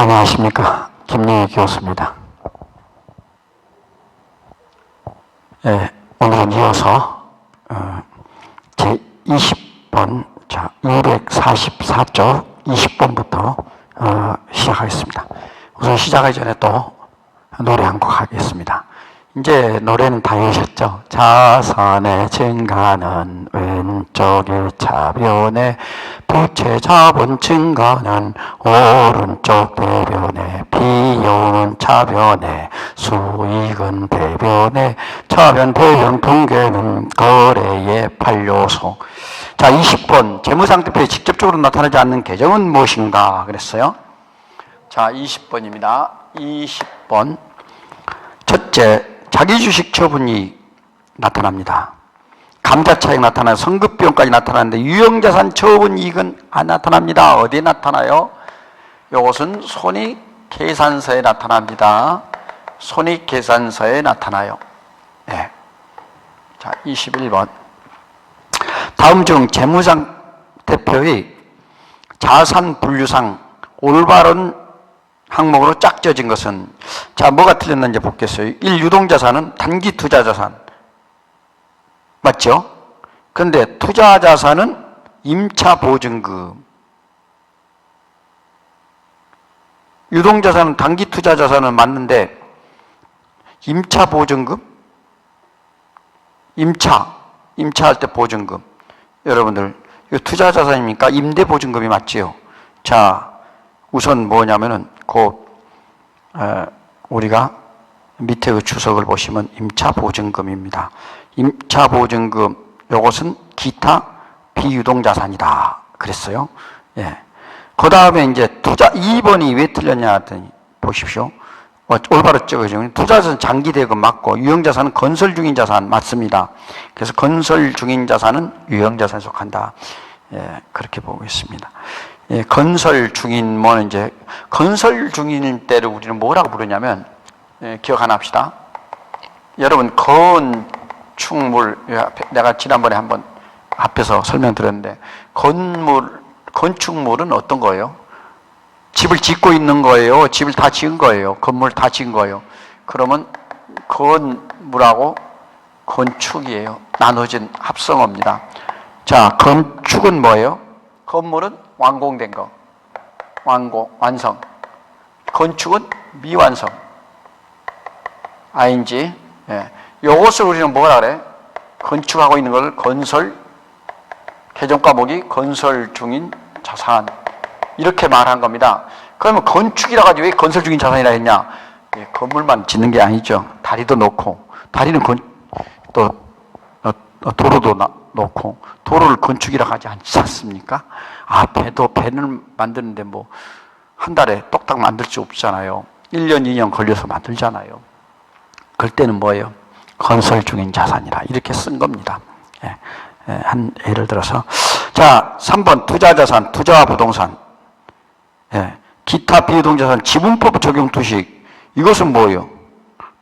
안녕하십니까. 김영희 교수입니다. 예, 오늘은 이어서, 어, 제 20번, 자, 244쪽 20번부터, 어, 시작하겠습니다. 우선 시작하기 전에 또 노래 한 곡 하겠습니다. 이제 노래는 다 외우셨죠? 자산의 증가는 왼쪽의 차변에 부채 잡은 증가는 오른쪽 대변에 비용은 차변에 수익은 대변에 차변 대변 붕괴는 거래의 판료소. 자 20번. 재무상태표에 직접적으로 나타나지 않는 계정은 무엇인가 그랬어요? 자 20번입니다. 20번. 첫째, 자기 주식 처분이 나타납니다. 감자 차익 나타나요. 성급비용까지 나타나는데 유형자산 처분 이익은 안 나타납니다. 어디에 나타나요? 이것은 손익계산서에 나타납니다. 손익계산서에 나타나요. 네. 자, 21번. 다음 중 재무상 대표의 자산 분류상 올바른 항목으로 짝져진 것은 자 뭐가 틀렸는지 보겠어요. 1. 유동자산은 단기 투자자산 맞죠? 그런데 투자자산은 임차보증금 유동자산은 단기 투자자산은 맞는데 임차보증금 임차 임차할 때 보증금 여러분들 이거 투자자산입니까? 임대보증금이 맞지요? 자 우선 뭐냐면은 그 어, 우리가 밑에 그 주석을 보시면 임차 보증금입니다. 임차 보증금 요것은 기타 비유동 자산이다. 그랬어요. 예. 그 다음에 이제 투자 2번이 왜 틀렸냐 했더니 보십시오. 어, 올바로 적어주면 투자자산 장기 대금 맞고 유형 자산은 건설 중인 자산 맞습니다. 그래서 건설 중인 자산은 유형 자산에 속한다. 예, 그렇게 보고 있습니다. 예, 건설 중인 뭐는 이제 건설 중인 때를 우리는 뭐라고 부르냐면 예, 기억 하나 합시다. 여러분 건축물 예, 내가 지난번에 한번 앞에서 설명드렸는데 건물 건축물은 어떤 거예요? 집을 짓고 있는 거예요. 집을 다 지은 거예요. 건물 다 지은 거예요. 그러면 건물하고 건축이에요. 나눠진 합성어입니다. 자, 건축은 뭐예요? 건물은 완공된 거. 완공, 완성. 건축은 미완성. ing. 예. 요것을 우리는 뭐라 그래? 건축하고 있는 걸 건설, 개정 과목이 건설 중인 자산. 이렇게 말한 겁니다. 그러면 건축이라 가지고 왜 건설 중인 자산이라 했냐? 예, 건물만 짓는 게 아니죠. 다리도 놓고, 다리는 건, 또, 어, 어, 도로도 나, 놓고, 도로를 건축이라 하지 않지 않습니까? 아, 배도 배를 만드는데 뭐, 한 달에 똑딱 만들 수 없잖아요. 1년, 2년 걸려서 만들잖아요. 그럴 때는 뭐예요? 건설 중인 자산이라. 이렇게 쓴 겁니다. 예, 예, 한 예를 들어서. 자, 3번 투자 자산, 투자와 부동산. 예, 기타 비유동자산 지분법 적용 투식. 이것은 뭐예요?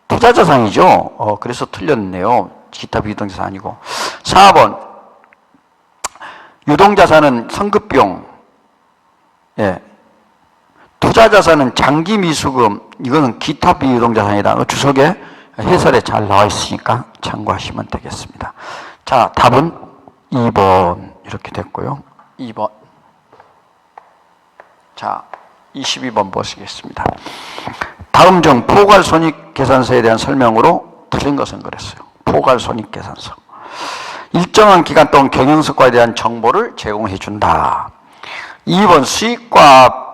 투자 자산이죠. 어, 그래서 틀렸네요. 기타 비유동자산 아니고. 4번 유동자산은 성급비용. 예. 투자자산은 장기 미수금. 이거는 기타 비유동자산이다. 어, 주석에 해설에 잘 나와 있으니까 참고하시면 되겠습니다. 자, 답은 2번 이렇게 됐고요. 2번. 자, 22번 보시겠습니다. 다음 중 포괄 손익 계산서에 대한 설명으로 틀린 것은 그랬어요. 포괄 손익 계산서. 일정한 기간 동안 경영 성과에 대한 정보를 제공해 준다. 2번 수익과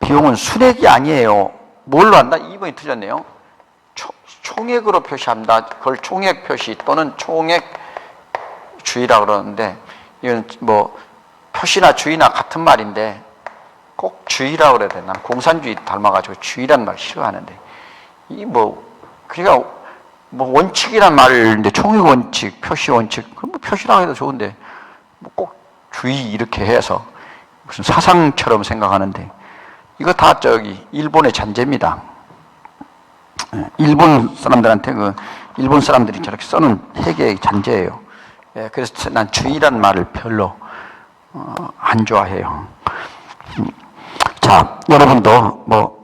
비용은 순액이 아니에요. 뭘로 한다? 2번이 틀렸네요. 초, 총액으로 표시합니다. 그걸 총액 표시 또는 총액 주의라 그러는데 이건 뭐 표시나 주의나 같은 말인데 꼭 주의라고 그래야 되나? 공산주의 닮아가지고 주의란 말 싫어하는데 이 뭐 그러니까 뭐 원칙이란 말을 이제 총액 원칙, 표시 원칙 그럼 뭐 표시라고 해도 좋은데 뭐 꼭 주의 이렇게 해서 무슨 사상처럼 생각하는데 이거 다 저기 일본의 잔재입니다. 예, 일본 사람들한테 그 일본 사람들이 저렇게 써는 회계의 잔재예요. 예, 그래서 난 주의란 말을 별로 어, 안 좋아해요. 음. 자, 여러분도 뭐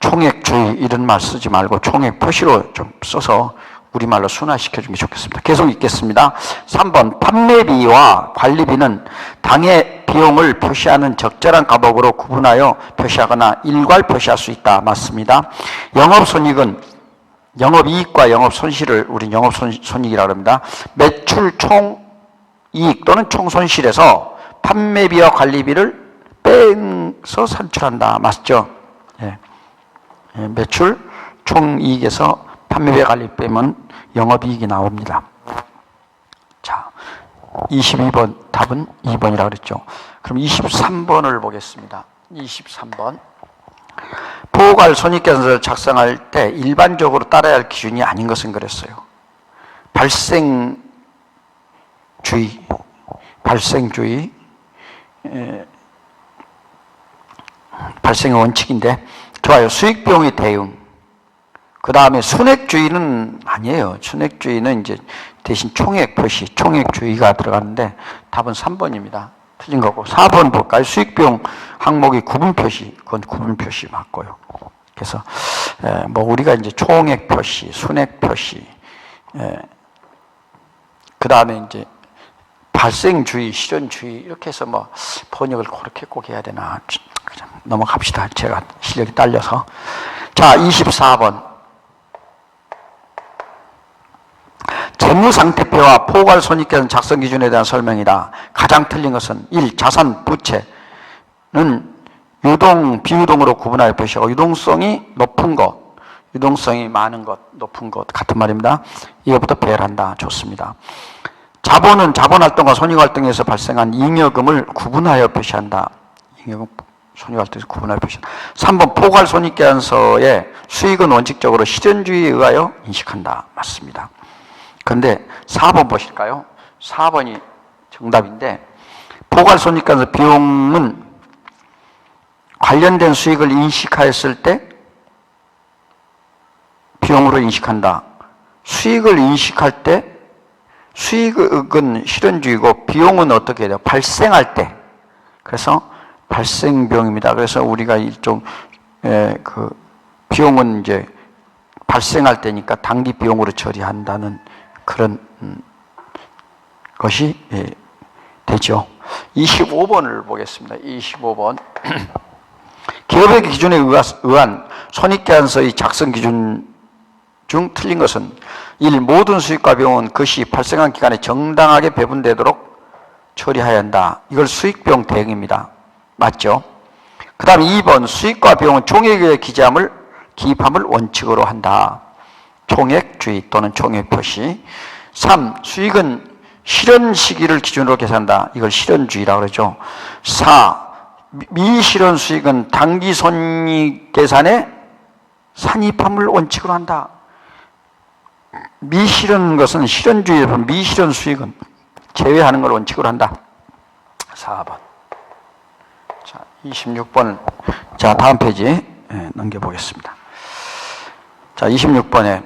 총액주의 이런 말 쓰지 말고 총액 표시로 좀 써서 우리말로 순화시켜 주면 좋겠습니다. 계속 읽겠습니다. 3번 판매비와 관리비는 당의 비용을 표시하는 적절한 가복으로 구분하여 표시하거나 일괄 표시할 수 있다. 맞습니다. 영업손익은 영업이익과 영업손실을 우리 영업손익이라고 합니다. 매출 총이익 또는 총손실에서 판매비와 관리비를 빼서 산출한다. 맞죠? 예. 예, 매출 총이익에서 판매비 관리 빼면 영업이익이 나옵니다. 자, 22번 답은 2번이라고 그랬죠. 그럼 23번을 보겠습니다. 23번. 보호갈 손익계산서를 작성할 때 일반적으로 따라야 할 기준이 아닌 것은 그랬어요. 발생주의, 발생주의, 에, 발생의 원칙인데 좋아요. 수익 비용의 대응. 그 다음에 순액주의는 아니에요. 순액주의는 이제 대신 총액 표시, 총액주의가 들어가는데 답은 3번입니다. 틀린 거고. 4번 볼까요? 수익 비용 항목이 구분 표시, 그건 구분 표시 맞고요. 그래서 뭐 우리가 이제 총액 표시, 순액 표시, 그 다음에 이제 발생주의, 실현주의 이렇게 해서 뭐 번역을 그렇게 꼭 해야 되나 넘어갑시다. 제가 실력이 딸려서 자 24번 재무상태표와 포괄 손익계산 작성 기준에 대한 설명이다. 가장 틀린 것은 1. 자산 부채는 유동, 비유동으로 구분하여 표시하고 유동성이 높은 것, 유동성이 많은 것, 높은 것 같은 말입니다. 이것부터 배열한다. 좋습니다. 자본은 자본활동과 손익활동에서 발생한 잉여금을 구분하여 표시한다. 잉여금 손익활동에서 구분하여 표시한다. 3번 포괄 손익계산서의 수익은 원칙적으로 실현주의에 의하여 인식한다. 맞습니다. 그런데 4번 보실까요? 4번이 정답인데 포괄 손익관서 비용은 관련된 수익을 인식하였을 때 비용으로 인식한다. 수익을 인식할 때 수익은 실현주의고 비용은 어떻게 돼요? 발생할 때. 그래서 발생비용입니다. 그래서 우리가 일종 그 비용은 이제 발생할 때니까 단기 비용으로 처리한다는 그런 음, 것이 예, 되죠. 25번을 보겠습니다. 25번. 기업의 기준에 의한 손익계산서의 작성 기준 중 틀린 것은 1. 모든 수익과 비용은 그것이 발생한 기간에 정당하게 배분되도록 처리해야 한다. 이걸 수익비용 대응입니다. 맞죠? 그 다음 2번 수익과 비용은 총액에 기재함을 기입함을 원칙으로 한다. 총액주의 또는 총액 표시. 3. 수익은 실현 시기를 기준으로 계산한다. 이걸 실현주의라고 그러죠. 4. 미실현 수익은 단기 손익 계산에 산입함을 원칙으로 한다. 미실현 것은 실현주의에서 미실현 수익은 제외하는 걸 원칙으로 한다. 4번. 자, 26번. 자, 다음 페이지 예, 넘겨보겠습니다. 자, 26번에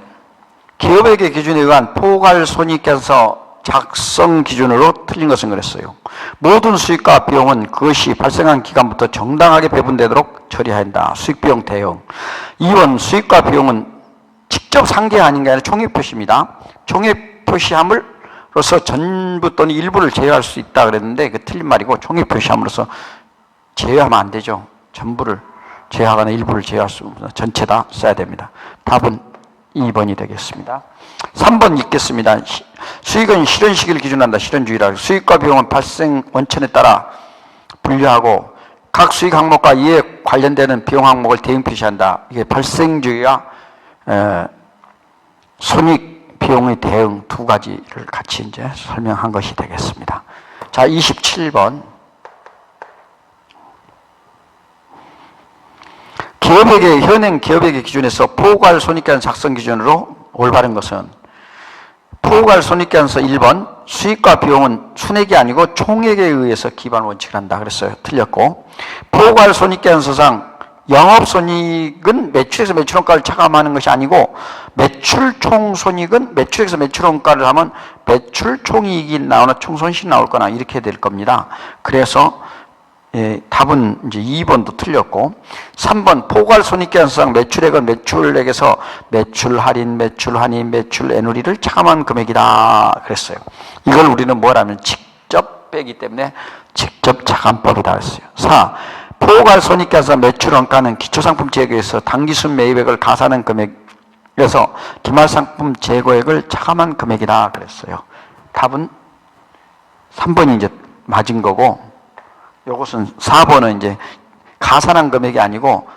기업에게 기준에 의한 포괄 손익계산서 작성 기준으로 틀린 것은 그랬어요. 모든 수익과 비용은 그것이 발생한 기간부터 정당하게 배분되도록 처리해야 한다. 수익비용 대응. 2번 수익과 비용은 직접 상계 아닌 게 아니라 총액 표시입니다. 총액 표시함으로써 전부 또는 일부를 제외할 수 있다 그랬는데 그 틀린 말이고 총액 표시함으로써 제외하면 안 되죠. 전부를 제외하거나 일부를 제외할 수 없는 전체 다 써야 됩니다. 답은 2번이 되겠습니다. 3번 읽겠습니다. 수익은 실현 시기를 기준한다. 실현주의라. 수익과 비용은 발생 원천에 따라 분류하고 각 수익 항목과 이에 관련되는 비용 항목을 대응 표시한다. 이게 발생주의와 에, 손익 비용의 대응 두 가지를 같이 이제 설명한 것이 되겠습니다. 자, 27번. 기업에게 현행 기업에게 기준에서 포괄 손익계산 작성 기준으로 올바른 것은 포괄 손익계산서 1번 수익과 비용은 순액이 아니고 총액에 의해서 기반 원칙을 한다 그랬어요. 틀렸고 포괄 손익계산서상 영업 손익은 매출에서 매출 원가를 차감하는 것이 아니고 매출 총 손익은 매출에서 매출 원가를 하면 매출 총이익이 나오나 총손실이 나올 거나 이렇게 될 겁니다. 그래서 예, 답은 이제 2번도 틀렸고 3번 포괄 손익계산상 매출액은 매출액에서 매출 할인, 매출 할인, 매출 애누리를 차감한 금액이다 그랬어요. 이걸 우리는 뭐라면 직접 빼기 때문에 직접 차감법이다 그랬어요. 4. 포괄 손익계산상 매출 원가는 기초상품 재고에서 당기순 매입액을 가산한 금액에서 기말상품 재고액을 차감한 금액이다 그랬어요. 답은 3번이 이제 맞은 거고 요것은 4번은 이제 가산한 금액이 아니고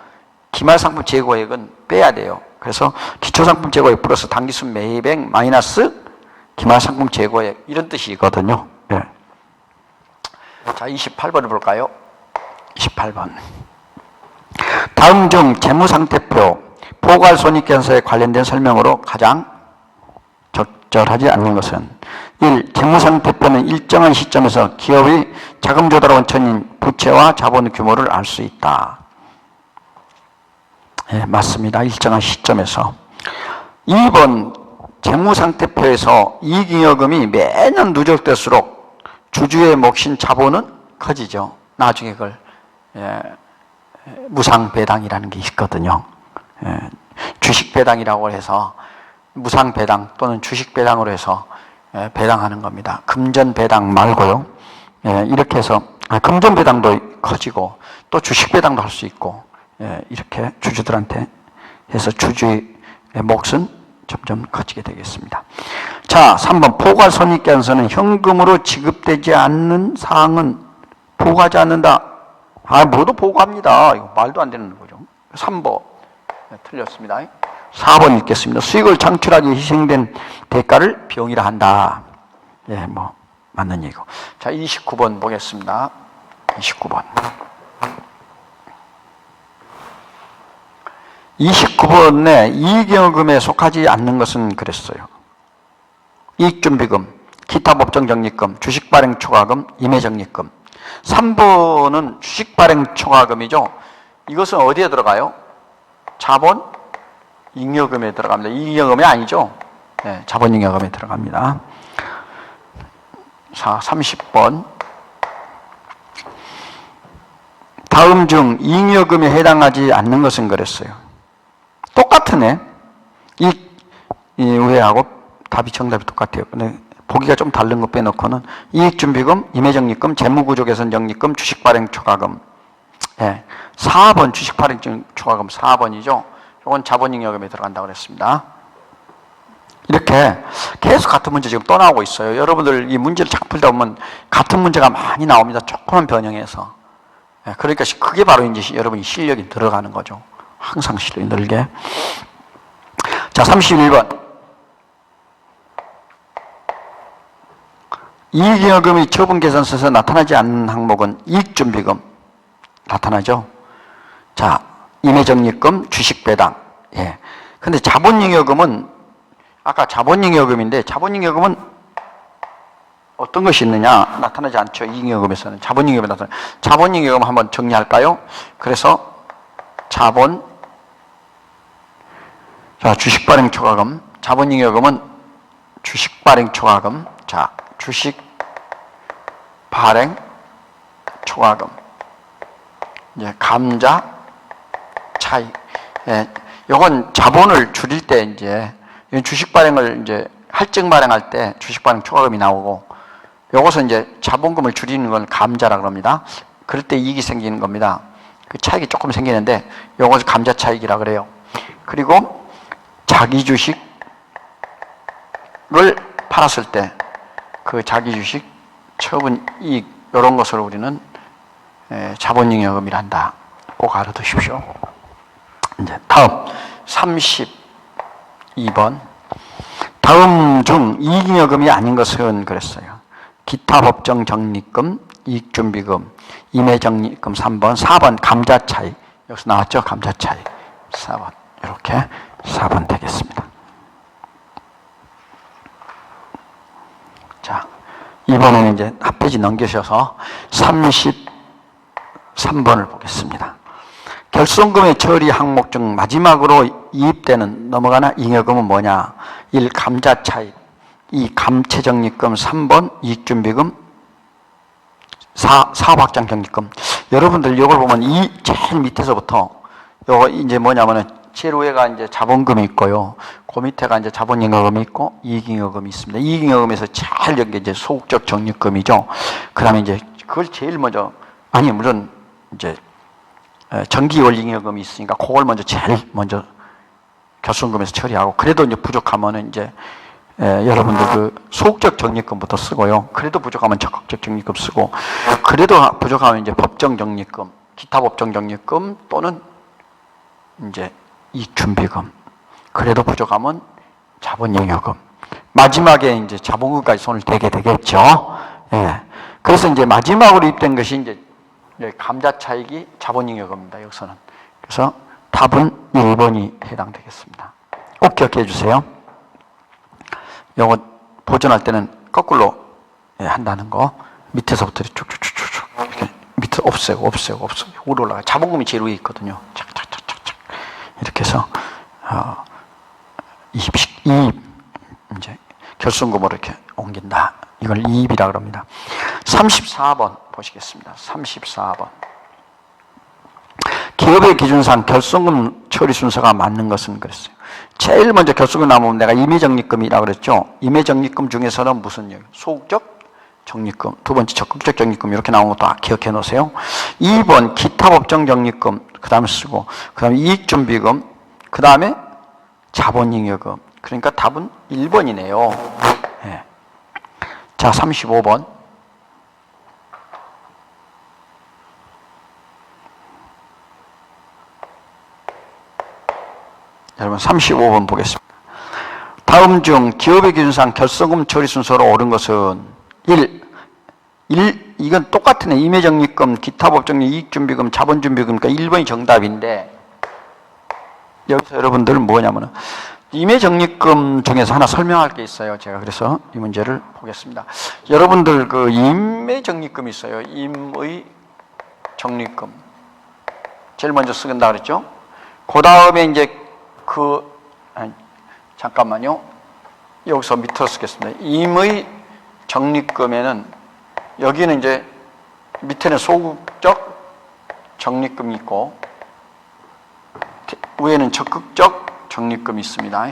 기말상품 재고액은 빼야 돼요. 그래서 기초상품 재고액 플러스 당기순 매입액 마이너스 기말상품 재고액 이런 뜻이거든요. 예. 자, 28번을 볼까요? 28번. 다음 중 재무상태표 포괄손익계산서에 관련된 설명으로 가장 적절하지 않는 것은 1. 재무상태표는 일정한 시점에서 기업의 자금 조달 원천인 부채와 자본 규모를 알 수 있다. 예, 맞습니다. 일정한 시점에서. 2번 재무상태표에서 이익잉여금이 매년 누적될수록 주주의 몫인 자본은 커지죠. 나중에 그걸 예, 무상배당이라는 게 있거든요. 예, 주식배당이라고 해서 무상 배당 또는 주식 배당으로 해서 예, 배당하는 겁니다. 금전 배당 말고요. 예, 이렇게 해서 아, 금전 배당도 커지고 또 주식 배당도 할 수 있고 예, 이렇게 주주들한테 해서 주주의 몫은 점점 커지게 되겠습니다. 자, 3번 포괄 손익계산서는 현금으로 지급되지 않는 사항은 보고하지 않는다. 아, 모두 보고합니다. 이거 말도 안 되는 거죠. 3번 네, 틀렸습니다. 4번 읽겠습니다. 수익을 창출하기 희생된 대가를 비용이라 한다. 예, 뭐 맞는 얘기고. 자, 29번 보겠습니다. 29번. 29번에 이익영금에 속하지 않는 것은 그랬어요. 이익준비금, 기타 법정 적립금, 주식 발행 초과금, 임해 적립금. 3번은 주식 발행 초과금이죠. 이것은 어디에 들어가요? 자본 잉여금에 들어갑니다. 이익여금이 아니죠. 네, 자본 잉여금에 들어갑니다. 자, 30번. 다음 중 잉여금에 해당하지 않는 것은 그랬어요. 똑같으네. 이, 이 외하고 답이 정답이 똑같아요. 근데 보기가 좀 다른 거 빼놓고는 이익준비금, 임해적립금, 재무구조 개선 적립금, 주식발행 초과금. 예. 4번 주식발행 초과금 4번이죠. 이건 자본잉여금에 들어간다고 그랬습니다. 이렇게 계속 같은 문제 지금 또 나오고 있어요. 여러분들 이 문제를 자꾸 풀다 보면 같은 문제가 많이 나옵니다. 조금만 변형해서. 예, 그러니까 그게 바로 이제 여러분이 실력이 들어가는 거죠. 항상 실력이 늘게. 자, 31번. 이익여금이 처분계산서에서 나타나지 않는 항목은 이익준비금 나타나죠. 자, 임해적립금, 주식배당. 예. 근데 자본잉여금은 아까 자본잉여금인데 자본잉여금은 어떤 것이 있느냐 나타나지 않죠. 이익여금에서는 자본잉여금이 나타나. 자본잉여금 한번 정리할까요? 그래서 자본 자, 주식 발행 초과금, 자본잉여금은 주식 발행 초과금. 자, 주식 발행 초과금. 이제 감자 차익. 예, 요건 자본을 줄일 때 이제 주식 발행을 이제 할증 발행할 때 주식 발행 초과금이 나오고 요것은 이제 자본금을 줄이는 걸 감자라 그럽니다. 그럴 때 이익이 생기는 겁니다. 그 차익이 조금 생기는데 요것을 감자 차익이라 그래요. 그리고 자기 주식을 팔았을 때 그 자기 주식 처분 이익 이런 것을 우리는 자본잉여금이란다. 꼭 알아두십시오. 이제 다음 32번 다음 중 이익잉여금이 아닌 것은 그랬어요. 기타 법정 적립금, 이익준비금, 임해적립금 3번, 4번 감자차익 여기서 나왔죠? 감자차익 4번 이렇게 4번 되겠습니다. 자, 이번에는 이제 앞페이지 넘기셔서 33번을 보겠습니다. 결손금의 처리 항목 중 마지막으로 이입되는 넘어가나 잉여금은 뭐냐? 1. 감자 차익 2. 감채적립금 3번 이익준비금 4. 사업확장 적립금 여러분들 이걸 보면 이 제일 밑에서부터 요거 이제 뭐냐면은 제일 위에가 이제 자본금이 있고요. 그 밑에가 이제 자본잉여금이 있고 이익잉여금이 있습니다. 이익잉여금에서 제일 여기 이제 소극적 적립금이죠. 그 다음에 이제 그걸 제일 먼저 아니 물론 이제 에, 정기월잉여금이 있으니까 그걸 먼저 제일 먼저 결손금에서 처리하고 그래도 이제 부족하면은 이제 에, 여러분들 그 소극적 적립금부터 쓰고요. 그래도 부족하면 적극적 적립금 쓰고 그래도 부족하면 이제 법정 적립금, 기타 법정 적립금 또는 이제 이익준비금 그래도 부족하면 자본잉여금 마지막에 이제 자본금까지 손을 대게 되겠죠. 예. 그래서 이제 마지막으로 입된 것이 이제 감자 차익이 자본잉여금입니다. 여기서는 그래서 답은 1번이 해당되겠습니다. 꼭 기억해 주세요. 요거 보존할 때는 거꾸로 예, 한다는 거 밑에서부터 쭉쭉쭉쭉 이렇게 밑에 없애고 없애고 없애고 위로 올라가 자본금이 제일 위에 있거든요. 착착착착착 이렇게 해서 어, 이입 이제 결손금으로 이렇게 옮긴다. 이걸 이입이라 그럽니다. 34번 보시겠습니다. 34번. 기업의 기준상 결손금 처리 순서가 맞는 것은 그랬어요. 제일 먼저 결손금 나오면 내가 임의적립금이라고 그랬죠. 임의적립금 중에서는 무슨 요 소극적 적립금, 두 번째 적극적 적립금 이렇게 나온 것도 기억해 놓으세요. 2번 기타 법정 적립금 그 다음에 쓰고 그 다음에 이익 준비금 그 다음에 자본잉여금 그러니까 답은 1번이네요. 예. 자 35번 여러분 35번 보겠습니다. 다음 중 기업의 기준상 결성금 처리 순서로 옳은 것은 1. 1 이건 똑같은 애. 임의적립금, 기타법정리, 이익준비금, 자본준비금 그러니까 1번이 정답인데 여기서 여러분들 뭐냐면은 임의적립금 중에서 하나 설명할 게 있어요. 제가 그래서 이 문제를 보겠습니다. 여러분들 그 임의적립금 있어요. 임의 적립금. 제일 먼저 쓰긴다 그랬죠? 그 다음에 이제 그 잠깐만요. 여기서 밑으로 쓰겠습니다. 임의 적립금에는 여기는 이제 밑에는 소극적 적립금이 있고 위에는 적극적 적립금이 있습니다.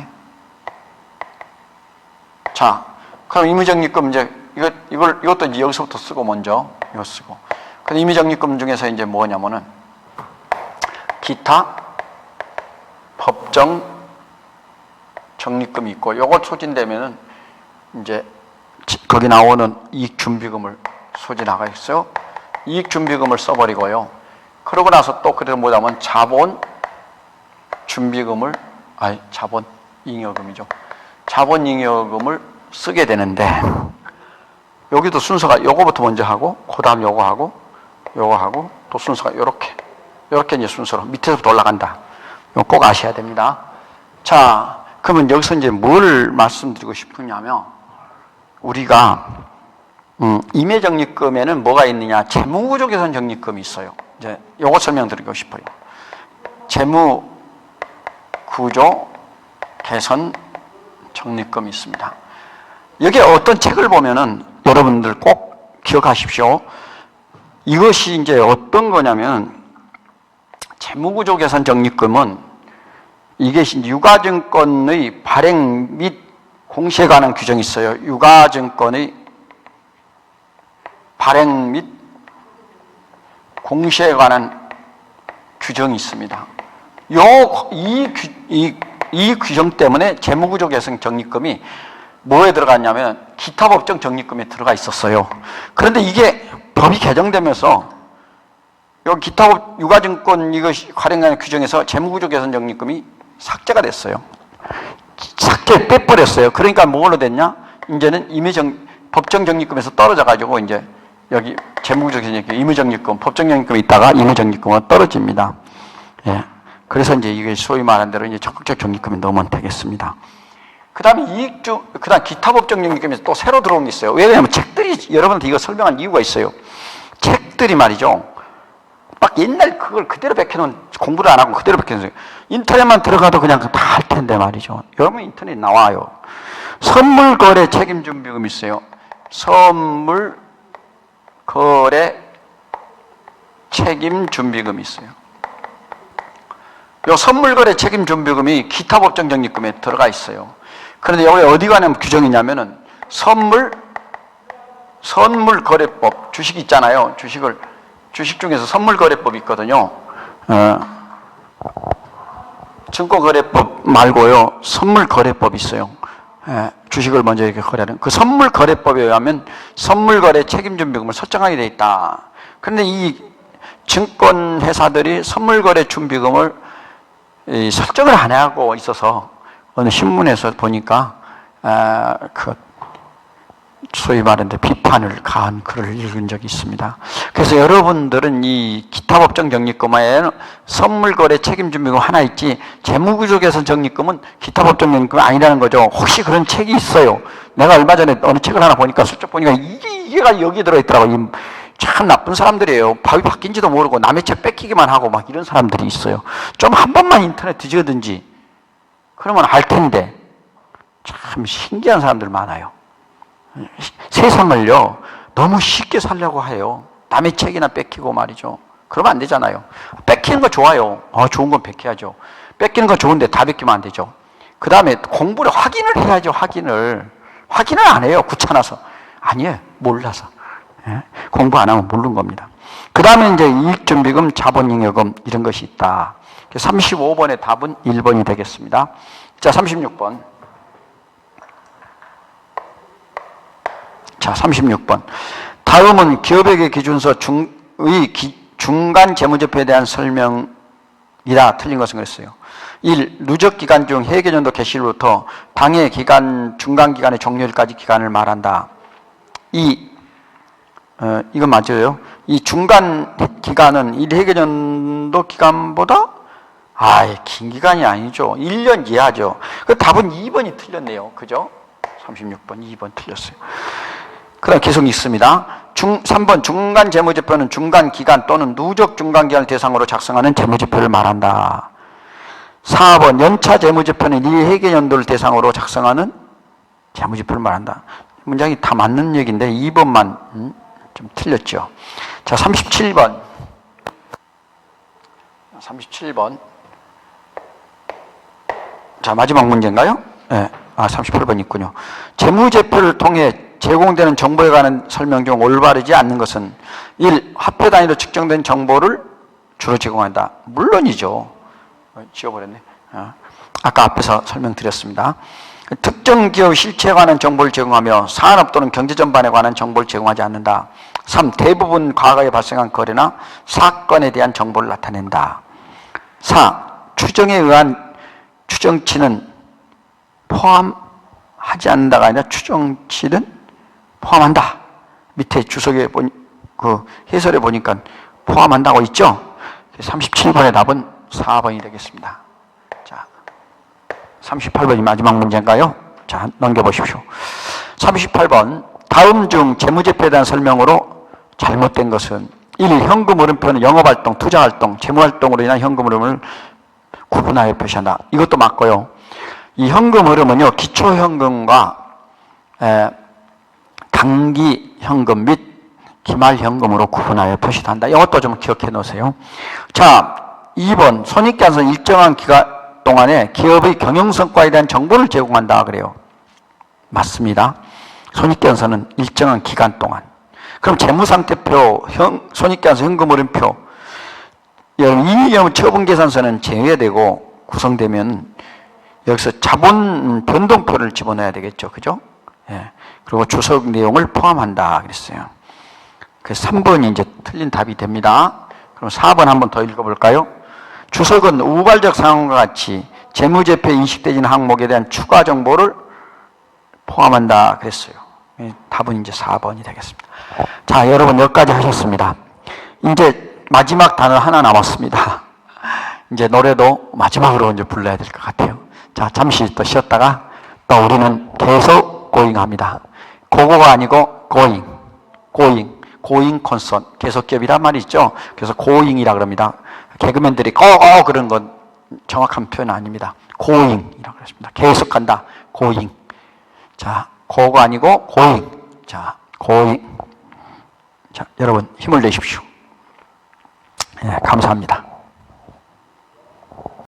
자, 그럼 임의적립금 이제 이거 이걸 이것도 이제 여기서부터 쓰고 먼저 이거 쓰고. 그 임의적립금 중에서 이제 뭐냐면은 기타 법정 적립금이 있고 요걸 소진되면은 이제 지- 거기 나오는 이익 준비금을 소진하겠어요. 이익 준비금을 써버리고요. 그러고 나서 또 그래도 뭐냐면 자본 준비금을 아니 자본 잉여금이죠. 자본 잉여금을 쓰게 되는데 여기도 순서가 요거부터 먼저 하고 그다음 요거 하고 요거 하고 또 순서가 요렇게 요렇게 이제 순서로 밑에서부터 올라간다. 이거 꼭 아셔야 됩니다. 자, 그러면 여기서 이제 뭘 말씀드리고 싶으냐면 우리가 음, 임의적립금에는 뭐가 있느냐? 재무구조 개선 적립금이 있어요. 이제 요거 설명드리고 싶어요. 재무 구조 개선 적립금이 있습니다. 여기에 어떤 책을 보면은 여러분들 꼭 기억하십시오. 이것이 이제 어떤 거냐면 재무구조 개선 적립금은 이게 유가증권의 발행 및 공시에 관한 규정이 있어요. 유가증권의 발행 및 공시에 관한 규정이 있습니다. 요, 이, 규, 이, 이 규정 때문에 재무구조 개선 적립금이 뭐에 들어갔냐면 기타 법정 적립금에 들어가 있었어요. 그런데 이게 법이 개정되면서 요 기타 법 유가증권 이것이 활용하는 규정에서 재무구조 개선 적립금이 삭제가 됐어요. 삭제 빼버렸어요. 그러니까 뭐로 됐냐? 이제는 임의정 법정 적립금에서 떨어져 가지고 이제 여기 재무구조 개선 적립금, 임의적립금, 법정 적립금이 있다가 임의적립금은 떨어집니다. 예. 그래서 이제 이게 소위 말한 대로 이제 적극적 적립금이 넣으면 되겠습니다. 그 다음에 이익주, 그 다음 기타 법정 적립금에서 또 새로 들어온 게 있어요. 왜냐하면 책들이 여러분한테 이거 설명한 이유가 있어요. 책들이 말이죠. 막 옛날 그걸 그대로 베껴놓은 공부를 안 하고 그대로 베껴놓은 인터넷만 들어가도 그냥 다 할 텐데 말이죠. 여러분 인터넷 나와요. 선물 거래 책임 준비금 있어요. 선물 거래 책임 준비금이 있어요. 요 선물거래 책임 준비금이 기타 법정 적립금에 들어가 있어요. 그런데 여기 어디 가 냐면 규정이냐면은 선물 선물 거래법 주식 있잖아요. 주식을 주식 중에서 선물 거래법이 있거든요. 어, 증권거래법 말고요. 선물 거래법이 있어요. 예, 주식을 먼저 이렇게 거래하는 그 선물 거래법에 의하면 선물 거래 책임 준비금을 설정하게 돼 있다. 그런데 이 증권 회사들이 선물 거래 준비금을 이 설정을 안 하고 있어서 어느 신문에서 보니까 아, 그 소위 말하는데 비판을 가한 글을 읽은 적이 있습니다. 그래서 여러분들은 이 기타 법정 적립금에 선물거래 책임준비금 하나 있지 재무구조개선 적립금은 기타 법정 적립금이 아니라는 거죠. 혹시 그런 책이 있어요. 내가 얼마 전에 어느 책을 하나 보니까 슬쩍 보니까 이게 이게가 여기 들어있더라고. 참 나쁜 사람들이에요. 밥이 바뀐지도 모르고 남의 책 뺏기기만 하고 막 이런 사람들이 있어요. 좀 한 번만 인터넷 뒤지든지 그러면 알 텐데 참 신기한 사람들 많아요. 세상을요, 너무 쉽게 살려고 해요. 남의 책이나 뺏기고 말이죠. 그러면 안 되잖아요. 뺏기는 거 좋아요. 어, 좋은 건 뺏겨야죠. 뺏기는 건 좋은데 다 뺏기면 안 되죠. 그 다음에 공부를 확인을 해야죠, 확인을. 확인을 안 해요, 귀찮아서. 아니에요, 몰라서. 예? 공부 안 하면 모르는 겁니다. 그 다음에 이제 이익준비금, 자본잉여금, 이런 것이 있다. 35번의 답은 1번이 되겠습니다. 자, 36번. 자, 36번. 다음은 기업에게 기준서 중의 기, 중간 재무제표에 대한 설명이다. 틀린 것은 그랬어요. 1. 누적 기간 중 회계년도 개시일부터 당해 기간, 중간 기간의 종료일까지 기간을 말한다. 2. 어, 이건 맞아요. 이 중간 기간은 1회계년도 기간보다 아예 긴 기간이 아니죠. 1년 이하죠. 그 답은 2번이 틀렸네요. 그죠? 36번, 2번 틀렸어요. 그 다음 계속 있습니다. 중, 3번 중간 재무제표는 중간 기간 또는 누적 중간 기간을 대상으로 작성하는 재무제표를 말한다. 4번 연차 재무제표는 이 회계 연도를 대상으로 작성하는 재무제표를 말한다. 문장이 다 맞는 얘기인데 2번만 음, 좀 틀렸죠. 자, 37번. 37번. 자, 마지막 문제인가요? 네. 아, 38번 있군요. 재무제표를 통해 제공되는 정보에 관한 설명 중 올바르지 않는 것은 1. 화폐 단위로 측정된 정보를 주로 제공한다. 물론이죠. 어, 지워버렸네. 어. 아까 앞에서 설명드렸습니다. 특정 기업 실체에 관한 정보를 제공하며 산업 또는 경제 전반에 관한 정보를 제공하지 않는다. 3. 대부분 과거에 발생한 거래나 사건에 대한 정보를 나타낸다. 4. 추정에 의한 추정치는 포함하지 않는다가 아니라 추정치는 포함한다. 밑에 주석에 보니, 그 해설에 보니까 포함한다고 있죠? 37번의 답은 4번이 되겠습니다. 자, 38번이 마지막 문제인가요? 자, 넘겨보십시오. 38번. 다음 중 재무제표에 대한 설명으로 잘못된 것은 1. 현금 흐름표는 영업활동, 투자활동, 재무활동으로 인한 현금 흐름을 구분하여 표시한다. 이것도 맞고요. 이 현금 흐름은요, 기초현금과 에, 단기 현금 및 기말 현금으로 구분하여 표시한다. 이것도 좀 기억해 놓으세요. 자, 2번 손익계산서 일정한 기간 동안에 기업의 경영 성과에 대한 정보를 제공한다 그래요. 맞습니다. 손익계산서는 일정한 기간 동안. 그럼 재무상태표, 형, 손익계산서 현금흐름표, 이익경험 처분계산서는 제외되고 구성되면 여기서 자본 변동표를 집어넣어야 되겠죠. 그죠? 예. 그리고 주석 내용을 포함한다 그랬어요. 그래서 3번이 이제 틀린 답이 됩니다. 그럼 4번 한번 더 읽어볼까요? 주석은 우발적 상황과 같이 재무제표에 인식되는 항목에 대한 추가 정보를 포함한다 그랬어요. 예, 답은 이제 4번이 되겠습니다. 자, 여러분 여기까지 하셨습니다. 이제 마지막 단어 하나 남았습니다. 이제 노래도 마지막으로 이제 불러야 될 것 같아요. 자, 잠시 또 쉬었다가 또 우리는 계속 고잉합니다. 고고가 아니고 고잉, 고잉, 고잉 콘선 계속 겹이란 말이 있죠. 그래서 고잉이라 그럽니다. 개그맨들이 고고 그런 건 정확한 표현 아닙니다. 고잉이라고 그랬습니다. 계속한다. 고잉. 자, 고가 아니고 고잉. 자, 고잉. 자, 여러분 힘을 내십시오. 예, 감사합니다.